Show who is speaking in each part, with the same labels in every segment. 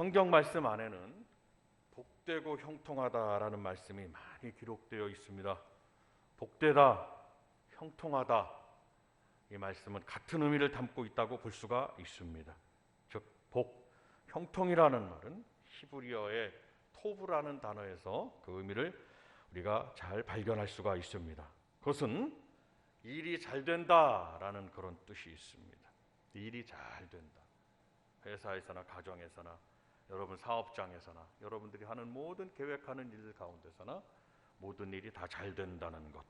Speaker 1: 성경 말씀 안에는 복되고 형통하다라는 말씀이 많이 기록되어 있습니다. 복되다, 형통하다 이 말씀은 같은 의미를 담고 있다고 볼 수가 있습니다. 즉 복, 형통이라는 말은 히브리어의 토브라는 단어에서 그 의미를 우리가 잘 발견할 수가 있습니다. 그것은 일이 잘 된다라는 그런 뜻이 있습니다. 일이 잘 된다. 회사에서나 가정에서나 여러분 사업장에서나 여러분들이 하는 모든 계획하는 일 가운데서나 모든 일이 다 잘 된다는 것.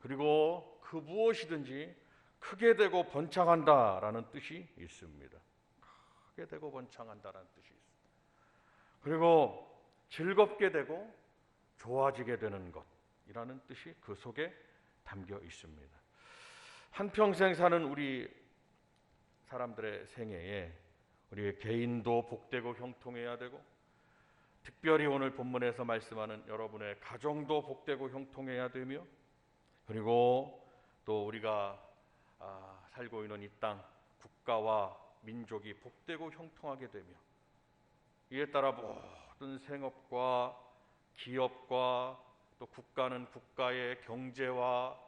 Speaker 1: 그리고 그 무엇이든지 크게 되고 번창한다라는 뜻이 있습니다. 크게 되고 번창한다라는 뜻이 있습니다. 그리고 즐겁게 되고 좋아지게 되는 것이라는 뜻이 그 속에 담겨 있습니다. 한평생 사는 우리 사람들의 생애에 우리의 개인도 복되고 형통해야 되고 특별히 오늘 본문에서 말씀하는 여러분의 가정도 복되고 형통해야 되며 그리고 또 우리가 아, 살고 있는 이 땅 국가와 민족이 복되고 형통하게 되며 이에 따라 모든 생업과 기업과 또 국가는 국가의 경제와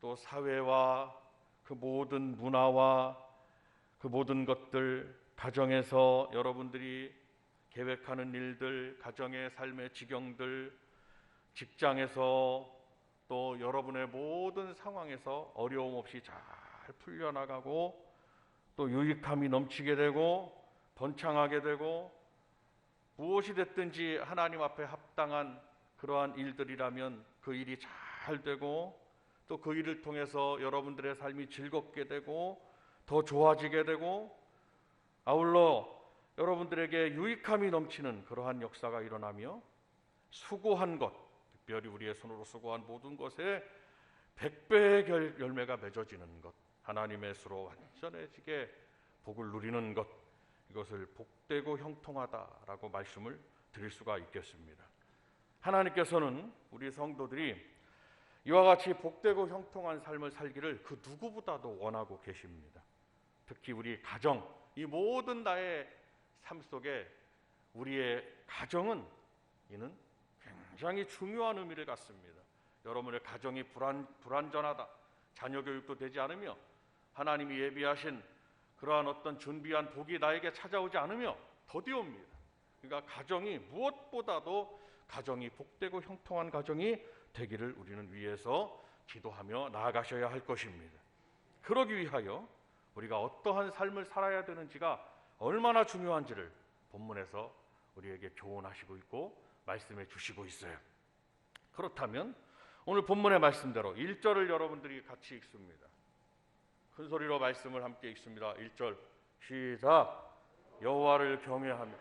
Speaker 1: 또 사회와 그 모든 문화와 그 모든 것들 가정에서 여러분들이 계획하는 일들, 가정의 삶의 지경들, 직장에서 또 여러분의 모든 상황에서 어려움 없이 잘 풀려나가고 또 유익함이 넘치게 되고 번창하게 되고 무엇이 됐든지 하나님 앞에 합당한 그러한 일들이라면 그 일이 잘 되고 또 그 일을 통해서 여러분들의 삶이 즐겁게 되고 더 좋아지게 되고 아울러 여러분들에게 유익함이 넘치는 그러한 역사가 일어나며 수고한 것, 특별히 우리의 손으로 수고한 모든 것에 백배의 결, 열매가 맺어지는 것, 하나님의 수로 완전해지게 복을 누리는 것, 이것을 복되고 형통하다라고 말씀을 드릴 수가 있겠습니다. 하나님께서는 우리 성도들이 이와 같이 복되고 형통한 삶을 살기를 그 누구보다도 원하고 계십니다. 특히 우리 가정, 이 모든 나의 삶 속에 우리의 가정은 이는 굉장히 중요한 의미를 갖습니다. 여러분의 가정이 불안, 불안전하다, 자녀 교육도 되지 않으며 하나님이 예비하신 그러한 어떤 준비한 복이 나에게 찾아오지 않으며 더디옵니다. 그러니까 가정이 무엇보다도 가정이 복되고 형통한 가정이 되기를 우리는 위해서 기도하며 나아가셔야 할 것입니다. 그러기 위하여 우리가 어떠한 삶을 살아야 되는지가 얼마나 중요한지를 본문에서 우리에게 교훈하시고 있고 말씀해 주시고 있어요. 그렇다면 오늘 본문의 말씀대로 1절을 여러분들이 같이 읽습니다. 큰 소리로 말씀을 함께 읽습니다. 1절 시작 여호와를 경외하며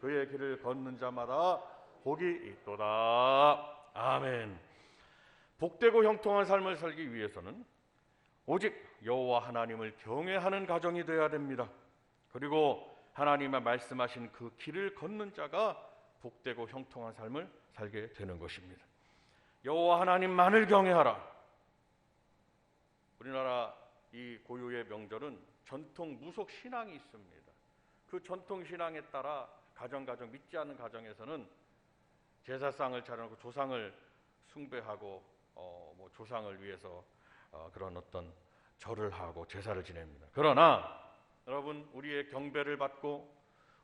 Speaker 1: 그의 길을 걷는 자마다 복이 있도다. 아멘. 복되고 형통한 삶을 살기 위해서는 오직 여호와 하나님을 경외하는 가정이 되어야 됩니다. 그리고 하나님의 말씀하신 그 길을 걷는 자가 복되고 형통한 삶을 살게 되는 것입니다. 여호와 하나님만을 경외하라. 우리나라 이 고유의 명절은 전통 무속 신앙이 있습니다. 그 전통 신앙에 따라 가정 가정 믿지 않는 가정에서는 제사상을 차려놓고 조상을 숭배하고 어, 뭐 조상을 위해서 어, 그런 어떤 절을 하고 제사를 지냅니다. 그러나 여러분 우리의 경배를 받고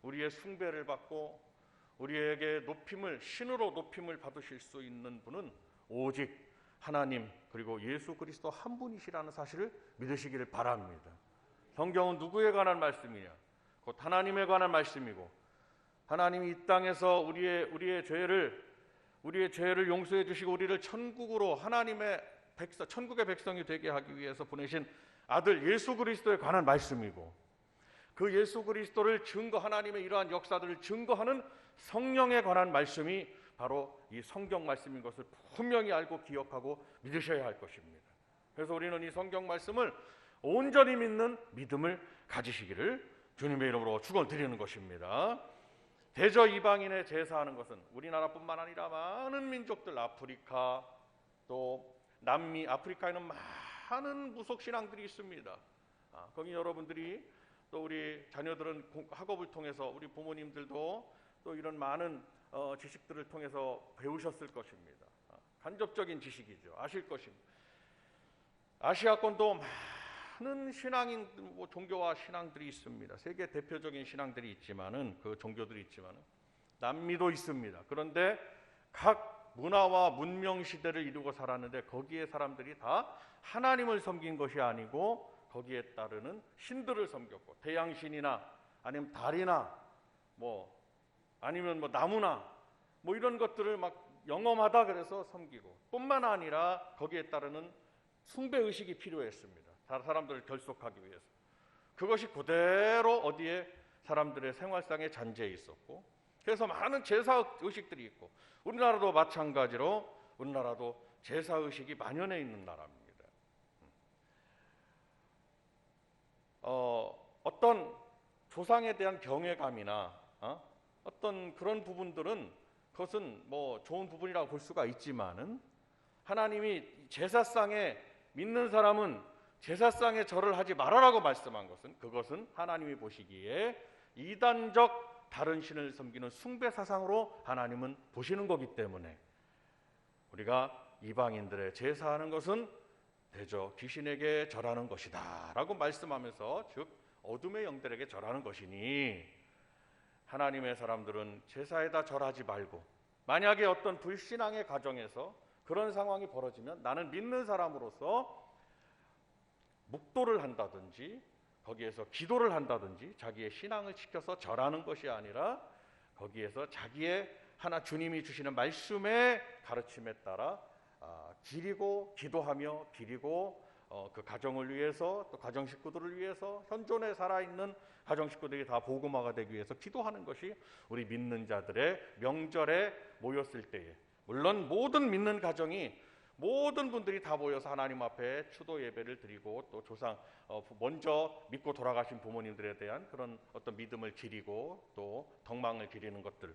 Speaker 1: 우리의 숭배를 받고 우리에게 높임을 신으로 높임을 받으실 수 있는 분은 오직 하나님 그리고 예수 그리스도 한 분이시라는 사실을 믿으시기를 바랍니다. 성경은 누구에 관한 말씀이냐? 곧 하나님에 관한 말씀이고 하나님이 이 땅에서 우리의 우리의 죄를 우리의 죄를 용서해 주시고 우리를 천국으로 하나님의 백성 천국의 백성이 되게 하기 위해서 보내신 아들 예수 그리스도에 관한 말씀이고 그 예수 그리스도를 증거 하나님의 이러한 역사들을 증거하는 성령에 관한 말씀이 바로 이 성경 말씀인 것을 분명히 알고 기억하고 믿으셔야 할 것입니다. 그래서 우리는 이 성경 말씀을 온전히 믿는 믿음을 가지시기를 주님의 이름으로 축원드리는 것입니다. 대저 이방인의 제사하는 것은 우리나라뿐만 아니라 많은 민족들 아프리카 또 남미 아프리카에는 많은 무속 신앙들이 있습니다. 아, 거기 여러분들이 또 우리 자녀들은 공- 학업을 통해서 우리 부모님들도 또 이런 많은 어, 지식들을 통해서 배우셨을 것입니다. 아, 간접적인 지식이죠. 아실 것입니다. 아시아권도 많은 신앙인 뭐 종교와 신앙들이 있습니다. 세계 대표적인 신앙들이 있지만은 그 종교들이 있지만은 남미도 있습니다. 그런데 각 문화와 문명 시대를 이루고 살았는데 거기에 사람들이 다 하나님을 섬긴 것이 아니고 거기에 따르는 신들을 섬겼고 태양신이나 아니면 달이나 뭐 아니면 뭐 나무나 뭐 이런 것들을 막 영험하다 그래서 섬기고 뿐만 아니라 거기에 따르는 숭배 의식이 필요했습니다. 다- 사람들을 결속하기 위해서. 그것이 그대로 어디에 사람들의 생활상에 잔재해 있었고 그래서 많은 제사 의식들이 있고 우리나라도 마찬가지로 우리나라도 제사 의식이 만연해 있는 나라입니다. 어, 어떤 조상에 대한 경외감이나 어? 어떤 그런 부분들은 그것은 뭐 좋은 부분이라고 볼 수가 있지만은 하나님이 제사상에 믿는 사람은 제사상에 절을 하지 말아라고 말씀한 것은 그것은 하나님이 보시기에 이단적 다른 신을 섬기는 숭배 사상으로 하나님은 보시는 거기 때문에 우리가 이방인들의 제사하는 것은 대저 귀신에게 절하는 것이다라고 말씀하면서 즉 어둠의 영들에게 절하는 것이니 하나님의 사람들은 제사에다 절하지 말고 만약에 어떤 불신앙의 가정에서 그런 상황이 벌어지면 나는 믿는 사람으로서 묵도를 한다든지 거기에서 기도를 한다든지 자기의 신앙을 지켜서 절하는 것이 아니라 거기에서 자기의 하나 주님이 주시는 말씀의 가르침에 따라 아, 기리고 기도하며 기리고 어, 그 가정을 위해서 또 가정 식구들을 위해서 현존에 살아 있는 가정 식구들이 다 복음화가 되기 위해서 기도하는 것이 우리 믿는 자들의 명절에 모였을 때에. 물론 모든 믿는 가정이 모든 분들이 다 모여서 하나님 앞에 추도 예배를 드리고 또 조상 어, 먼저 믿고 돌아가신 부모님들에 대한 그런 어떤 믿음을 기리고 또 덕망을 기리는 것들.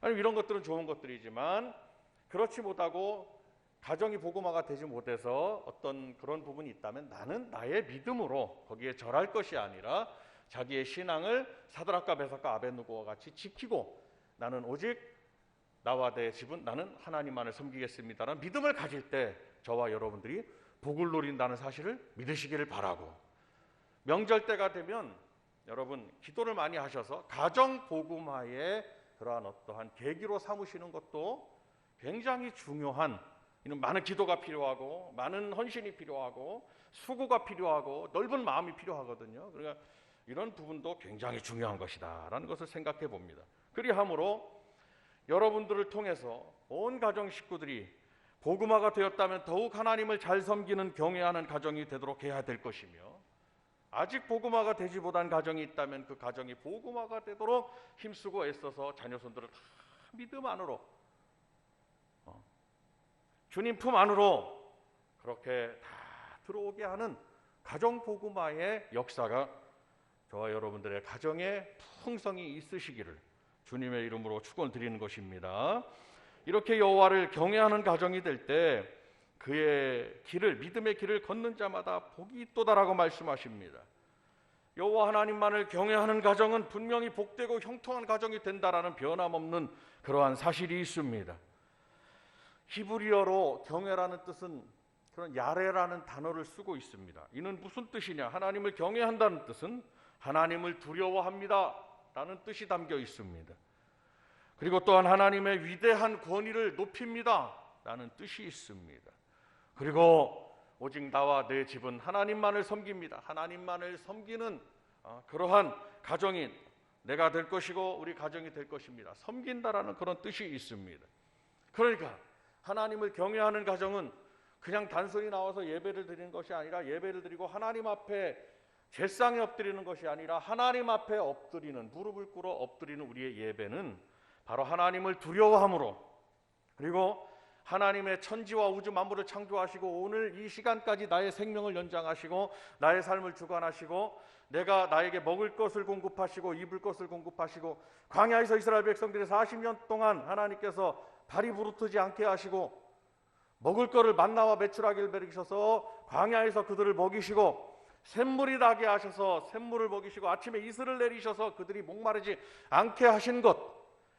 Speaker 1: 아니 이런 것들은 좋은 것들이지만 그렇지 못하고 가정이 복음화가 되지 못해서 어떤 그런 부분이 있다면 나는 나의 믿음으로 거기에 절할 것이 아니라 자기의 신앙을 사드락과 베삭과 아벤누고와 같이 지키고 나는 오직 나와 내 집은 나는 하나님만을 섬기겠습니다라는 믿음을 가질 때 저와 여러분들이 복을 누린다는 사실을 믿으시기를 바라고 명절 때가 되면 여러분 기도를 많이 하셔서 가정 복음화의 그러한 어떠한 계기로 삼으시는 것도 굉장히 중요한 이는 많은 기도가 필요하고 많은 헌신이 필요하고 수고가 필요하고 넓은 마음이 필요하거든요. 그러니까 이런 부분도 굉장히 중요한 것이다라는 것을 생각해 봅니다. 그리함으로 여러분들을 통해서 온 가정 식구들이 복음화가 되었다면 더욱 하나님을 잘 섬기는 경외하는 가정이 되도록 해야 될 것이며 아직 복음화가 되지 못한 가정이 있다면 그 가정이 복음화가 되도록 힘쓰고 애써서 자녀손들을 다 믿음 안으로 어, 주님 품 안으로 그렇게 다 들어오게 하는 가정 복음화의 역사가 저와 여러분들의 가정에 풍성이 있으시기를 주님의 이름으로 축원 드리는 것입니다. 이렇게 여호와를 경외하는 가정이 될 때 그의 길을 믿음의 길을 걷는 자마다 복이 있도다라고 말씀하십니다. 여호와 하나님만을 경외하는 가정은 분명히 복되고 형통한 가정이 된다라는 변함없는 그러한 사실이 있습니다. 히브리어로 경외라는 뜻은 그런 야레라는 단어를 쓰고 있습니다. 이는 무슨 뜻이냐? 하나님을 경외한다는 뜻은 하나님을 두려워합니다 라는 뜻이 담겨 있습니다. 그리고 또한 하나님의 위대한 권위를 높입니다 라는 뜻이 있습니다. 그리고 오직 나와 내 집은 하나님만을 섬깁니다. 하나님만을 섬기는 어, 그러한 가정인 내가 될 것이고 우리 가정이 될 것입니다. 섬긴다라는 그런 뜻이 있습니다. 그러니까 하나님을 경외하는 가정은 그냥 단순히 나와서 예배를 드리는 것이 아니라 예배를 드리고 하나님 앞에 제상에 엎드리는 것이 아니라 하나님 앞에 엎드리는 무릎을 꿇어 엎드리는 우리의 예배는 바로 하나님을 두려워함으로 그리고 하나님의 천지와 우주 만물을 창조하시고 오늘 이 시간까지 나의 생명을 연장하시고 나의 삶을 주관하시고 내가 나에게 먹을 것을 공급하시고 입을 것을 공급하시고 광야에서 이스라엘 백성들이 40년 동안 하나님께서 발이 부르트지 않게 하시고 먹을 것을 만나와 매출하기를 베리셔서 광야에서 그들을 먹이시고 샘물이 나게 하셔서 샘물을 먹이시고 아침에 이슬을 내리셔서 그들이 목마르지 않게 하신 것.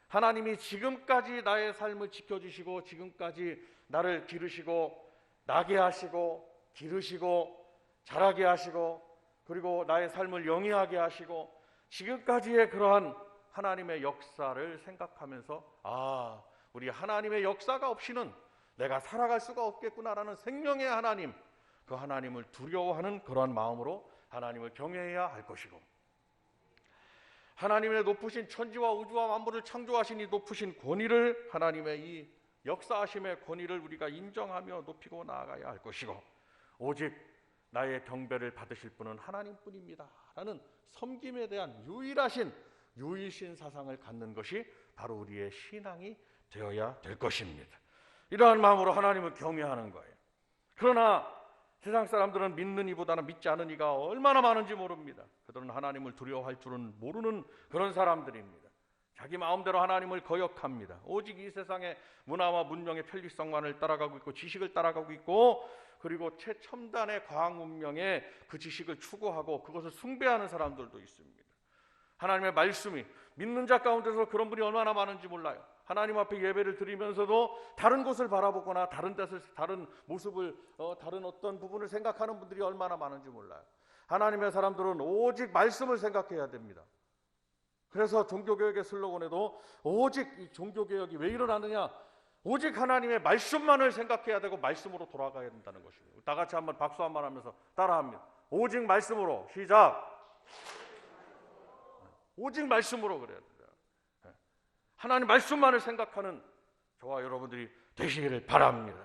Speaker 1: 하나님이 지금까지 나의 삶을 지켜주시고 지금까지 나를 기르시고 나게 하시고 기르시고 자라게 하시고 그리고 나의 삶을 영위하게 하시고 지금까지의 그러한 하나님의 역사를 생각하면서 아 우리 하나님의 역사가 없이는 내가 살아갈 수가 없겠구나라는 생명의 하나님 그 하나님을 두려워하는 그러한 마음으로 하나님을 경외해야 할 것이고 하나님의 높으신 천지와 우주와 만물을 창조하신 이 높으신 권위를 하나님의 이 역사하심의 권위를 우리가 인정하며 높이고 나아가야 할 것이고 오직 나의 경배를 받으실 분은 하나님뿐입니다 라는 섬김에 대한 유일하신 유일신 사상을 갖는 것이 바로 우리의 신앙이 되어야 될 것입니다. 이러한 마음으로 하나님을 경외하는 거예요. 그러나 세상 사람들은 믿는 이보다는 믿지 않은 이가 얼마나 많은지 모릅니다. 그들은 하나님을 두려워할 줄은 모르는 그런 사람들입니다. 자기 마음대로 하나님을 거역합니다. 오직 이 세상의 문화와 문명의 편리성만을 따라가고 있고 지식을 따라가고 있고 그리고 최첨단의 과학 문명의 그 지식을 추구하고 그것을 숭배하는 사람들도 있습니다. 하나님의 말씀이 믿는 자 가운데서 그런 분이 얼마나 많은지 몰라요. 하나님 앞에 예배를 드리면서도 다른 곳을 바라보거나 다른 데서 다른 모습을 어, 다른 어떤 부분을 생각하는 분들이 얼마나 많은지 몰라요. 하나님의 사람들은 오직 말씀을 생각해야 됩니다. 그래서 종교개혁의 슬로건에도 오직 이 종교개혁이 왜 일어나느냐? 오직 하나님의 말씀만을 생각해야 되고 말씀으로 돌아가야 된다는 것입니다. 다 같이 한번 박수 한번 하면서 따라합니다. 오직 말씀으로 시작. 오직 말씀으로 그래야 돼요. 예. 하나님 말씀만을 생각하는 저와 여러분들이 되시기를 바랍니다.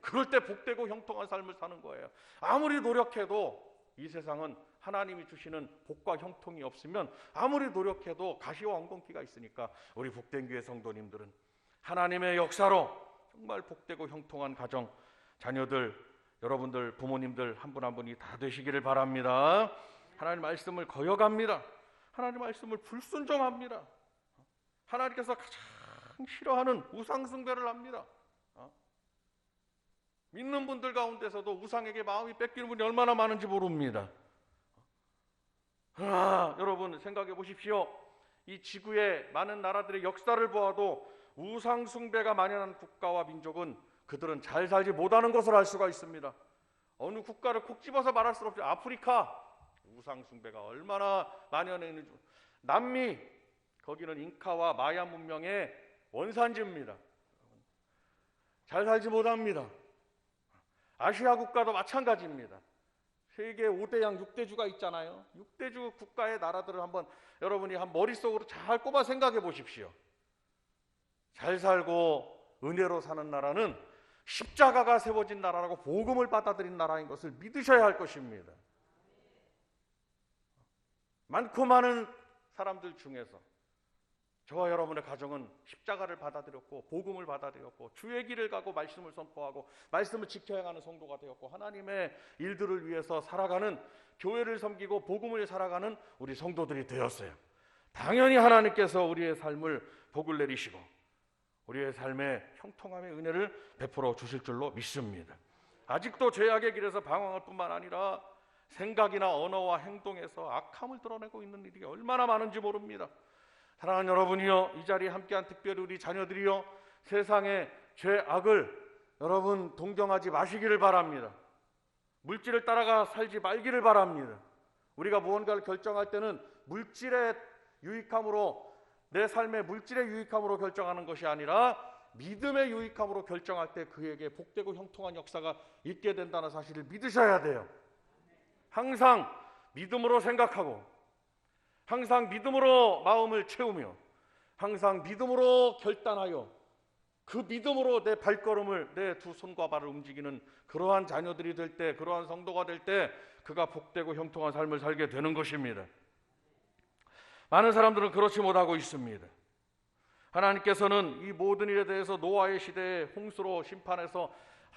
Speaker 1: 그럴 때 복되고 형통한 삶을 사는 거예요. 아무리 노력해도 이 세상은 하나님이 주시는 복과 형통이 없으면 아무리 노력해도 가시와 엉겅퀴가 있으니까 우리 복된 교회 성도님들은 하나님의 역사로 정말 복되고 형통한 가정, 자녀들, 여러분들, 부모님들 한 분 한 분이 다 되시기를 바랍니다. 하나님 말씀을 거역합니다. 하나님 말씀을 불순종합니다. 하나님께서 가장 싫어하는 우상숭배를 합니다. 어? 믿는 분들 가운데서도 우상에게 마음이 뺏기는 분이 얼마나 많은지 모릅니다. 그러나 여러분 생각해 보십시오. 이 지구의 많은 나라들의 역사를 보아도 우상 숭배가 만연한 국가와 민족은 그들은 잘 살지 못하는 것을 알 수가 있습니다. 어느 국가를 콕 집어서 말할 수 없죠. 아프리카 우상 숭배가 얼마나 만연해 있는지. 남미 거기는 잉카와 마야 문명의 원산지입니다. 잘 살지 못합니다. 아시아 국가도 마찬가지입니다. 세계 5대 양 6대 주가 있잖아요. 6대 주 국가의 나라들을 한번 여러분이 한 머릿속으로 잘 꼽아 생각해 보십시오. 잘 살고 은혜로 사는 나라는 십자가가 세워진 나라라고 복음을 받아들인 나라인 것을 믿으셔야 할 것입니다. 많고 많은 사람들 중에서 저와 여러분의 가정은 십자가를 받아들였고 복음을 받아들였고 주의 길을 가고 말씀을 선포하고 말씀을 지켜야 하는 성도가 되었고 하나님의 일들을 위해서 살아가는 교회를 섬기고 복음을 살아가는 우리 성도들이 되었어요. 당연히 하나님께서 우리의 삶을 복을 내리시고 우리의 삶에 형통함의 은혜를 베풀어 주실 줄로 믿습니다. 아직도 죄악의 길에서 방황할 뿐만 아니라 생각이나 언어와 행동에서 악함을 드러내고 있는 일이 얼마나 많은지 모릅니다. 사랑하는 여러분이요, 이 자리에 함께한 특별히 우리 자녀들이요, 세상의 죄악을 여러분 동경하지 마시기를 바랍니다. 물질을 따라가 살지 말기를 바랍니다. 우리가 무언가를 결정할 때는 물질의 유익함으로 내 삶의 물질의 유익함으로 결정하는 것이 아니라 믿음의 유익함으로 결정할 때 그에게 복되고 형통한 역사가 있게 된다는 사실을 믿으셔야 돼요. 항상 믿음으로 생각하고 항상 믿음으로 마음을 채우며 항상 믿음으로 결단하여 그 믿음으로 내 발걸음을 내 두 손과 발을 움직이는 그러한 자녀들이 될 때 그러한 성도가 될 때 그가 복되고 형통한 삶을 살게 되는 것입니다. 많은 사람들은 그렇지 못하고 있습니다. 하나님께서는 이 모든 일에 대해서 노아의 시대에 홍수로 심판해서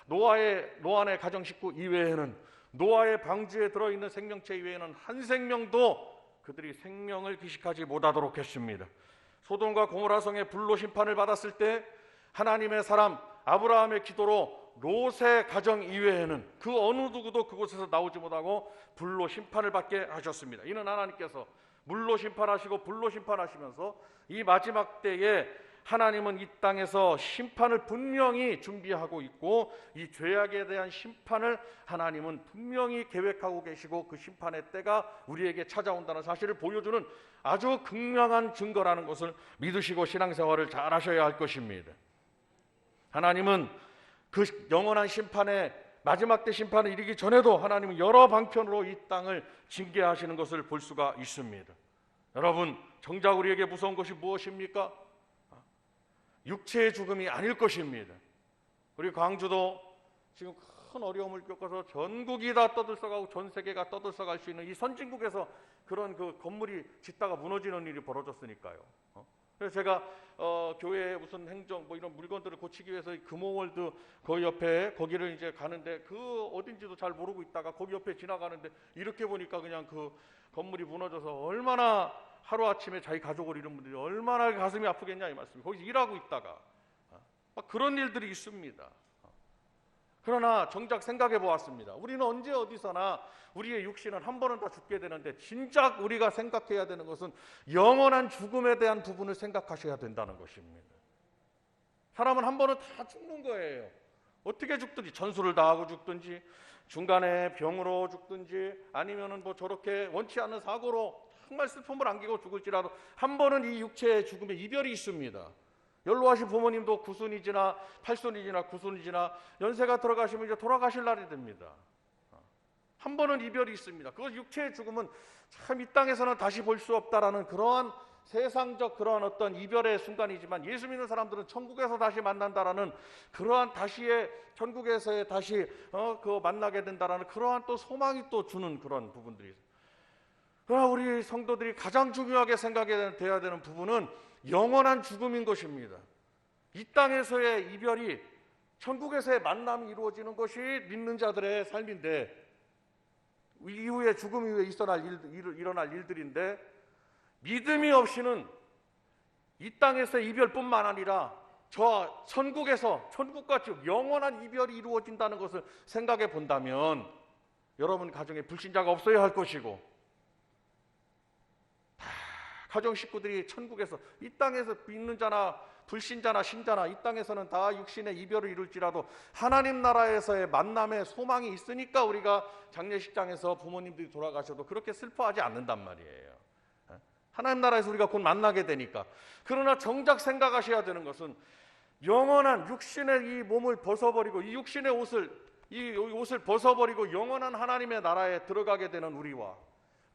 Speaker 1: 노아의 노아의 가정 식구 이외에는 노아의 방주에 들어 있는 생명체 이외에는 한 생명도 그들이 생명을 기식하지 못하도록 했습니다. 소돔과 고모라 성의 불로 심판을 받았을 때 하나님의 사람 아브라함의 기도로 롯의 가정 이외에는 그 어느 누구도 그곳에서 나오지 못하고 불로 심판을 받게 하셨습니다. 이는 하나님께서 물로 심판하시고 불로 심판하시면서 이 마지막 때에 하나님은 이 땅에서 심판을 분명히 준비하고 있고 이 죄악에 대한 심판을 하나님은 분명히 계획하고 계시고 그 심판의 때가 우리에게 찾아온다는 사실을 보여주는 아주 극명한 증거라는 것을 믿으시고 신앙생활을 잘 하셔야 할 것입니다. 하나님은 그 영원한 심판의 마지막 때 심판을 이르기 전에도 하나님은 여러 방편으로 이 땅을 징계하시는 것을 볼 수가 있습니다. 여러분, 정작 우리에게 무서운 것이 무엇입니까? 육체의 죽음이 아닐 것입니다. 우리 광주도 지금 큰 어려움을 겪어서 전국이 다 떠들썩하고 전 세계가 떠들썩할 수 있는 이 선진국에서 그런 그 건물이 짓다가 무너지는 일이 벌어졌으니까요. 어? 그래서 제가 어, 교회 무슨 행정 뭐 이런 물건들을 고치기 위해서 이 금호월드 거기 옆에 거기를 이제 가는데 그 어딘지도 잘 모르고 있다가 거기 옆에 지나가는데 이렇게 보니까 그냥 그 건물이 무너져서 얼마나 하루 아침에 자기 가족을 잃은 분들이 얼마나 가슴이 아프겠냐 이 말씀이 거기서 일하고 있다가 어, 막 그런 일들이 있습니다. 어. 그러나 정작 생각해 보았습니다. 우리는 언제 어디서나 우리의 육신은 한 번은 다 죽게 되는데 진작 우리가 생각해야 되는 것은 영원한 죽음에 대한 부분을 생각하셔야 된다는 것입니다. 사람은 한 번은 다 죽는 거예요. 어떻게 죽든지 전술을 다하고 죽든지 중간에 병으로 죽든지 아니면은 뭐 저렇게 원치 않는 사고로 정말 슬픔을 안기고 죽을지라도 한 번은 이 육체의 죽음에 이별이 있습니다. 연로하신 부모님도 구순이 지나 팔순이 지나 구순이 지나 연세가 들어가시면 이제 돌아가실 날이 됩니다. 한 번은 이별이 있습니다. 그 육체의 죽음은 참 이 땅에서는 다시 볼 수 없다라는 그러한 세상적 그러한 어떤 이별의 순간이지만 예수 믿는 사람들은 천국에서 다시 만난다라는 그러한 다시의 천국에서의 다시 어, 그 만나게 된다라는 그러한 또 소망이 또 주는 그런 부분들이 있어요. 그러나 우리 성도들이 가장 중요하게 생각해야 되는 부분은 영원한 죽음인 것입니다. 이 땅에서의 이별이 천국에서의 만남이 이루어지는 것이 믿는 자들의 삶인데 이후에 죽음 이후에 있어날 일, 일어날 일들인데 믿음이 없이는 이 땅에서 이별뿐만 아니라 저 천국에서 천국과 즉 영원한 이별이 이루어진다는 것을 생각해 본다면 여러분 가정에 불신자가 없어야 할 것이고 다 가정 식구들이 천국에서 이 땅에서 믿는 자나 불신자나 신자나 이 땅에서는 다 육신의 이별을 이룰지라도 하나님 나라에서의 만남의 소망이 있으니까 우리가 장례식장에서 부모님들이 돌아가셔도 그렇게 슬퍼하지 않는단 말이에요. 하나님 나라에서 우리가 곧 만나게 되니까. 그러나 정작 생각하셔야 되는 것은 영원한 육신의 이 몸을 벗어버리고 이 육신의 옷을 이 옷을 벗어버리고 영원한 하나님의 나라에 들어가게 되는 우리와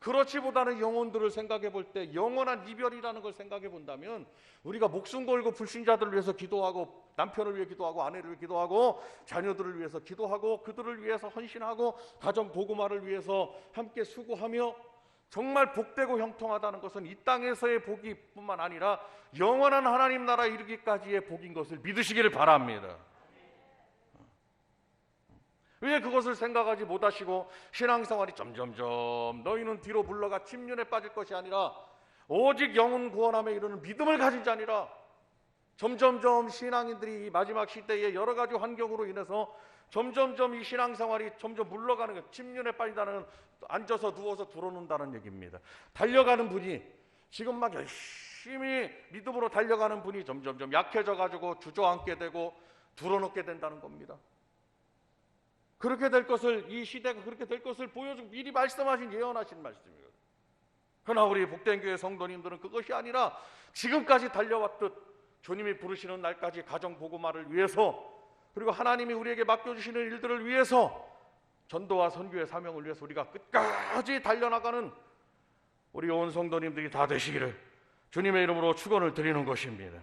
Speaker 1: 그렇지보다는 영혼들을 생각해 볼 때 영원한 이별이라는 걸 생각해 본다면 우리가 목숨 걸고 불신자들을 위해서 기도하고 남편을 위해 기도하고 아내를 위해 기도하고 자녀들을 위해서 기도하고 그들을 위해서 헌신하고 가정 보고마를 위해서 함께 수고하며 정말 복되고 형통하다는 것은 이 땅에서의 복이뿐만 아니라 영원한 하나님 나라 이르기까지의 복인 것을 믿으시기를 바랍니다. 왜 그것을 생각하지 못하시고 신앙생활이 점점점 너희는 뒤로 물러가 침륜에 빠질 것이 아니라 오직 영혼 구원함에 이르는 믿음을 가진 자니라 점점점 신앙인들이 이 마지막 시대의 여러 가지 환경으로 인해서 점점점 이 신앙생활이 점점 물러가는 것, 침륜에 빠진다는 앉아서 누워서 들어놓는다는 얘기입니다. 달려가는 분이 지금 막 열심히 믿음으로 달려가는 분이 점점점 약해져 가지고 주저앉게 되고 들어놓게 된다는 겁니다. 그렇게 될 것을 이 시대가 그렇게 될 것을 보여주고 미리 말씀하신 예언하신 말씀이거든요. 그러나 우리 복된 교회 성도님들은 그것이 아니라 지금까지 달려왔듯 주님이 부르시는 날까지 가정 보고마를 위해서 그리고 하나님이 우리에게 맡겨 주시는 일들을 위해서 전도와 선교의 사명을 위해서 우리가 끝까지 달려나가는 우리 온 성도님들이 다 되시기를 주님의 이름으로 축원을 드리는 것입니다.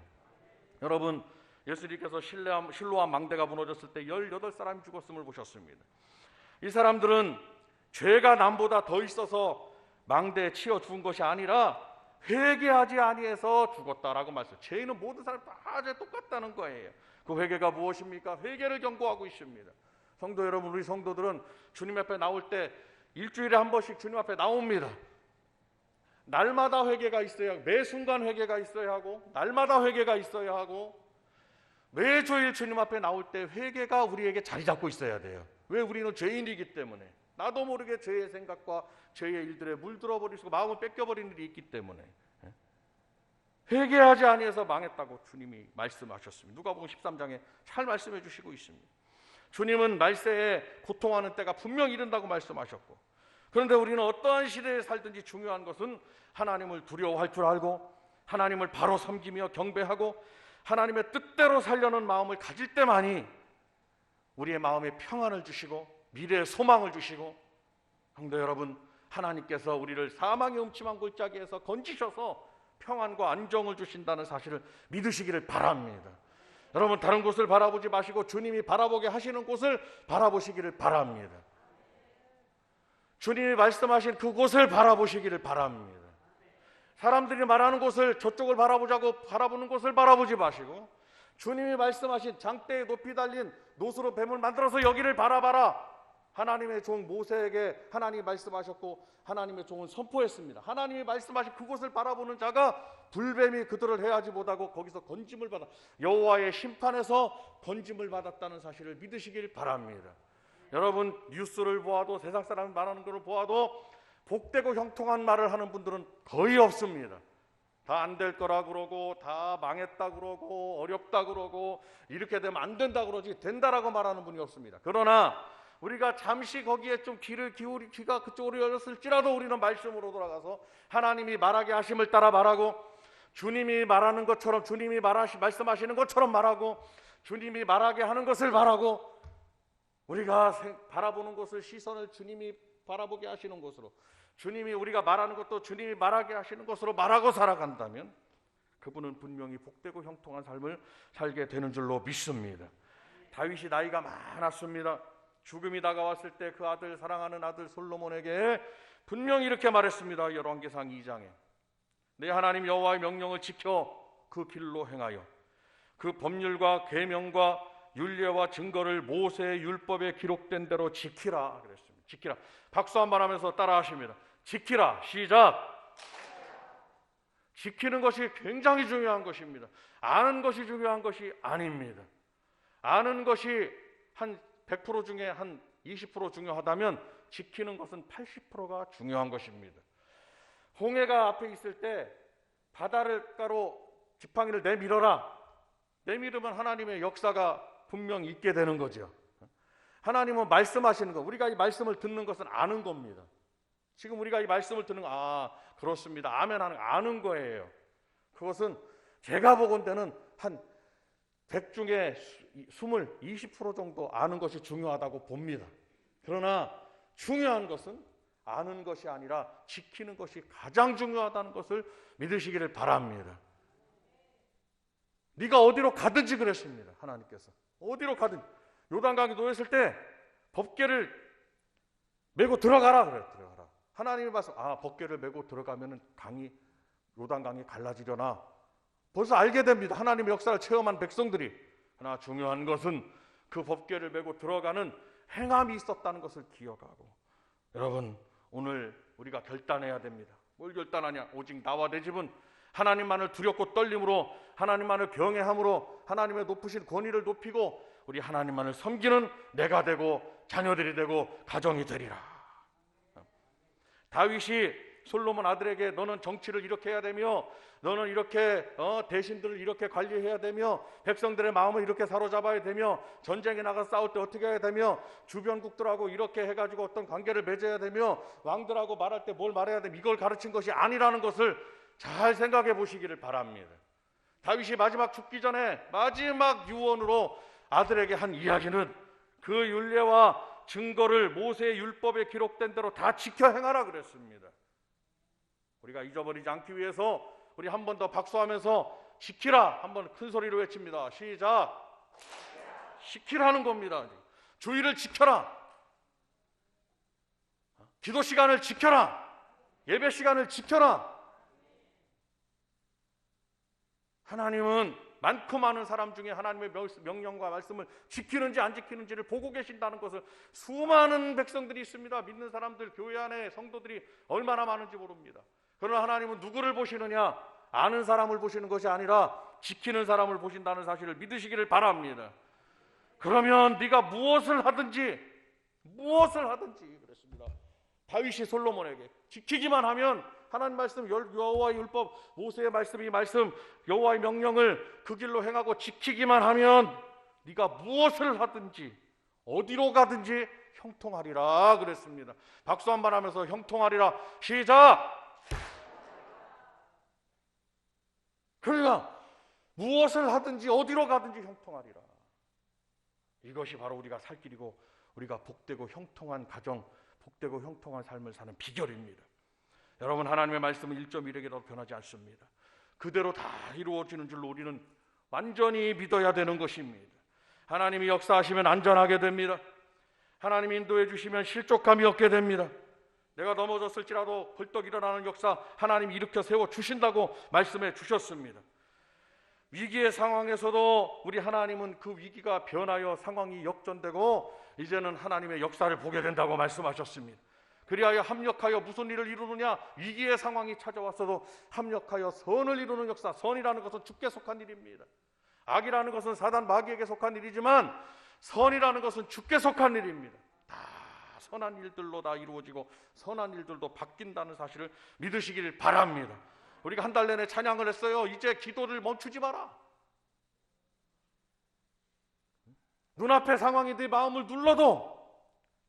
Speaker 1: 여러분 예수님께서 실로암 망대가 무너졌을 때 18사람이 죽었음을 보셨습니다. 이 사람들은 죄가 남보다 더 있어서 망대에 치여 죽은 것이 아니라 회개하지 아니해서 죽었다라고 말씀. 죄인은 모든 사람 다죄 똑같다는 거예요. 그 회개가 무엇입니까? 회개를 경고하고 있습니다. 성도 여러분, 우리 성도들은 주님 앞에 나올 때 일주일에 한 번씩 주님 앞에 나옵니다. 날마다 회개가 있어야 매 순간 회개가 있어야 하고 날마다 회개가 있어야 하고 매주일 주님 앞에 나올 때 회개가 우리에게 자리 잡고 있어야 돼요. 왜 우리는 죄인이기 때문에 나도 모르게 죄의 생각과 죄의 일들에 물들어 버리고 마음을 뺏겨 버리는 일이 있기 때문에 예? 회개하지 아니해서 망했다고 주님이 말씀하셨습니다. 누가복음 13장에 잘 말씀해 주시고 있습니다. 주님은 말세에 고통하는 때가 분명 이른다고 말씀하셨고 그런데 우리는 어떠한 시대에 살든지 중요한 것은 하나님을 두려워할 줄 알고 하나님을 바로 섬기며 경배하고 하나님의 뜻대로 살려는 마음을 가질 때만이 우리의 마음에 평안을 주시고 미래의 소망을 주시고 성도 여러분 하나님께서 우리를 사망의 음침한 골짜기에서 건지셔서 평안과 안정을 주신다는 사실을 믿으시기를 바랍니다. 여러분 다른 곳을 바라보지 마시고 주님이 바라보게 하시는 곳을 바라보시기를 바랍니다. 주님이 말씀하신 그곳을 바라보시기를 바랍니다. 사람들이 말하는 곳을 저쪽을 바라보자고 바라보는 곳을 바라보지 마시고 주님이 말씀하신 장대에 높이 달린 노수로 뱀을 만들어서 여기를 바라봐라. 하나님의 종 모세에게 하나님이 말씀하셨고 하나님의 종은 선포했습니다. 하나님이 말씀하신 그곳을 바라보는 자가 불뱀이 그들을 해하지 못하고 거기서 건짐을 받아 여호와의 심판에서 건짐을 받았다는 사실을 믿으시길 바랍니다. 여러분 뉴스를 보아도 세상 사람이 말하는 것을 보아도 복되고 형통한 말을 하는 분들은 거의 없습니다. 다 안 될 거라 그러고 다 망했다 그러고 어렵다 그러고 이렇게 되면 안 된다 그러지 된다라고 말하는 분이 없습니다. 그러나 우리가 잠시 거기에 좀 귀를 기울이 귀가 그쪽으로 열렸을지라도 우리는 말씀으로 돌아가서 하나님이 말하게 하심을 따라 말하고 주님이 말하는 것처럼 주님이 말하시 말씀하시는 것처럼 말하고 주님이 말하게 하는 것을 말하고 우리가 생- 바라보는 곳을 시선을 주님이 바라보게 하시는 곳으로 주님이 우리가 말하는 것도 주님이 말하게 하시는 것으로 말하고 살아간다면 그분은 분명히 복되고 형통한 삶을 살게 되는 줄로 믿습니다. 다윗이 나이가 많았습니다. 죽음이 다가왔을 때 그 아들 사랑하는 아들 솔로몬에게 분명히 이렇게 말했습니다. 열왕기상 2장에 내 하나님 여호와의 명령을 지켜 그 길로 행하여 그 법률과 계명과 율례와 증거를 모세의 율법에 기록된 대로 지키라 그랬습니다. 지키라. 박수 한 번 하면서 따라하십니다. 지키라. 시작. 지키는 것이 굉장히 중요한 것입니다. 아는 것이 중요한 것이 아닙니다. 아는 것이 한 100% 중에 한 20% 중요하다면 지키는 것은 80%가 중요한 것입니다. 홍해가 앞에 있을 때 바다를 가로 지팡이를 내밀어라. 내밀으면 하나님의 역사가 분명 있게 되는 거죠. 하나님은 말씀하시는 거, 우리가 이 말씀을 듣는 것은 아는 겁니다. 지금 우리가 이 말씀을 듣는 거, 아, 그렇습니다. 아멘 하는 거 아는 거예요. 그것은 제가 보건대는 한 100 중에 20, 20% 정도 아는 것이 중요하다고 봅니다. 그러나 중요한 것은 아는 것이 아니라 지키는 것이 가장 중요하다는 것을 믿으시기를 바랍니다. 네가 어디로 가든지 그랬습니다. 하나님께서. 어디로 가든 요단강에 놓였을 때 법궤를 메고 들어가라 그래 들어가라. 하나님이 봐서 아 법궤를 메고 들어가면은 강이 요단강이 갈라지려나 벌써 알게 됩니다. 하나님의 역사를 체험한 백성들이 하나 중요한 것은 그 법궤를 메고 들어가는 행함이 있었다는 것을 기억하고 여러분 오늘 우리가 결단해야 됩니다. 뭘 결단하냐? 오직 나와 내 집은 하나님만을 두렵고 떨림으로 하나님만을 경외함으로 하나님의 높으신 권위를 높이고 우리 하나님만을 섬기는 내가 되고 자녀들이 되고 가정이 되리라. 다윗이 솔로몬 아들에게 너는 정치를 이렇게 해야 되며 너는 이렇게 어, 대신들을 이렇게 관리해야 되며 백성들의 마음을 이렇게 사로잡아야 되며 전쟁에 나가 싸울 때 어떻게 해야 되며 주변국들하고 이렇게 해가지고 어떤 관계를 맺어야 되며 왕들하고 말할 때 뭘 말해야 되며 이걸 가르친 것이 아니라는 것을 잘 생각해 보시기를 바랍니다. 다윗이 마지막 죽기 전에 마지막 유언으로 아들에게 한 이야기는 그 율례와 증거를 모세의 율법에 기록된 대로 다 지켜 행하라 그랬습니다. 우리가 잊어버리지 않기 위해서 우리 한 번 더 박수하면서 지키라 한번 큰 소리로 외칩니다. 시작. 지키라는 겁니다. 주의를 지켜라. 기도 시간을 지켜라. 예배 시간을 지켜라. 하나님은 많고 많은 사람 중에 하나님의 명- 명령과 말씀을 지키는지 안 지키는지를 보고 계신다는 것을 수많은 백성들이 있습니다. 믿는 사람들, 교회 안에 성도들이 얼마나 많은지 모릅니다. 그러나 하나님은 누구를 보시느냐? 아는 사람을 보시는 것이 아니라 지키는 사람을 보신다는 사실을 믿으시기를 바랍니다. 그러면 네가 무엇을 하든지 무엇을 하든지 그랬습니다. 다윗이 솔로몬에게 지키기만 하면 하나님 말씀 열- 여호와의 율법 모세의 말씀 이 말씀 여호와의 명령을 그 길로 행하고 지키기만 하면 네가 무엇을 하든지 어디로 가든지 형통하리라 그랬습니다. 박수 한 번 하면서 형통하리라 시작. 그러니까 무엇을 하든지 어디로 가든지 형통하리라. 이것이 바로 우리가 살 길이고 우리가 복되고 형통한 가정, 복되고 형통한 삶을 사는 비결입니다. 여러분 하나님의 말씀은 1.1에게도 변하지 않습니다. 그대로 다 이루어지는 줄로 우리는 완전히 믿어야 되는 것입니다. 하나님이 역사하시면 안전하게 됩니다. 하나님이 인도해 주시면 실족감이 없게 됩니다. 내가 넘어졌을지라도 벌떡 일어나는 역사 하나님 일으켜 세워 주신다고 말씀해 주셨습니다. 위기의 상황에서도 우리 하나님은 그 위기가 변하여 상황이 역전되고 이제는 하나님의 역사를 보게 된다고 말씀하셨습니다. 그리하여 합력하여 무슨 일을 이루느냐? 위기의 상황이 찾아왔어도 합력하여 선을 이루는 역사. 선이라는 것은 주께 속한 일입니다. 악이라는 것은 사단 마귀에게 속한 일이지만 선이라는 것은 주께 속한 일입니다. 다 선한 일들로 다 이루어지고 선한 일들도 바뀐다는 사실을 믿으시길 바랍니다. 우리가 한 달 내내 찬양을 했어요. 이제 기도를 멈추지 마라. 눈앞의 상황이 네 마음을 눌러도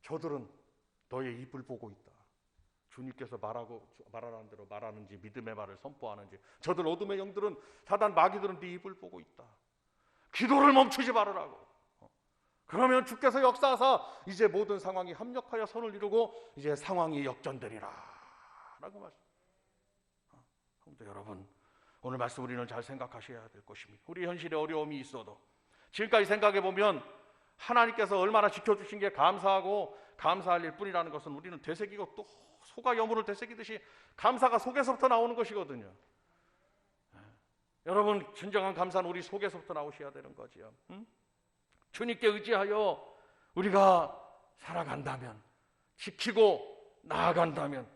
Speaker 1: 저들은 너의 입을 보고 있다. 주님께서 말하고 말하라는 대로 말하는지 믿음의 말을 선포하는지 저들 어둠의 영들은 사단 마귀들은 네 입을 보고 있다. 기도를 멈추지 말으라고. 어. 그러면 주께서 역사하사 이제 모든 상황이 합력하여 선을 이루고 이제 상황이 역전되리라. 라고 말씀. 어. 여러분, 오늘 말씀 우리는 잘 생각하셔야 될 것입니다. 우리 현실에 어려움이 있어도 지금까지 생각해 보면 하나님께서 얼마나 지켜주신 게 감사하고 감사할 일 뿐이라는 것은 우리는 되새기고 또 소가 여물을 되새기듯이 감사가 속에서부터 나오는 것이거든요. 예. 여러분 진정한 감사는 우리 속에서부터 나오셔야 되는 거지요. 응? 주님께 의지하여 우리가 살아간다면 지키고 나아간다면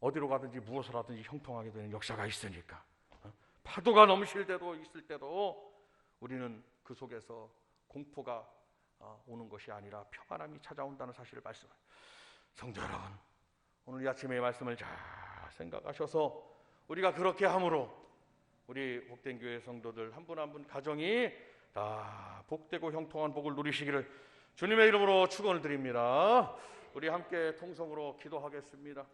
Speaker 1: 어디로 가든지 무엇을 하든지 형통하게 되는 역사가 있으니까 어? 파도가 넘실 때도 있을 때도 우리는 그 속에서 공포가 어, 오는 것이 아니라 평안함이 찾아온다는 사실을 말씀합니다. 성도 여러분, 오늘 이 아침에 이 말씀을 잘 생각하셔서 우리가 그렇게 함으로 우리 복된 교회 성도들 한 분 한 분 가정이 다 복되고 형통한 복을 누리시기를 주님의 이름으로 축원을 드립니다. 우리 함께 통성으로 기도하겠습니다.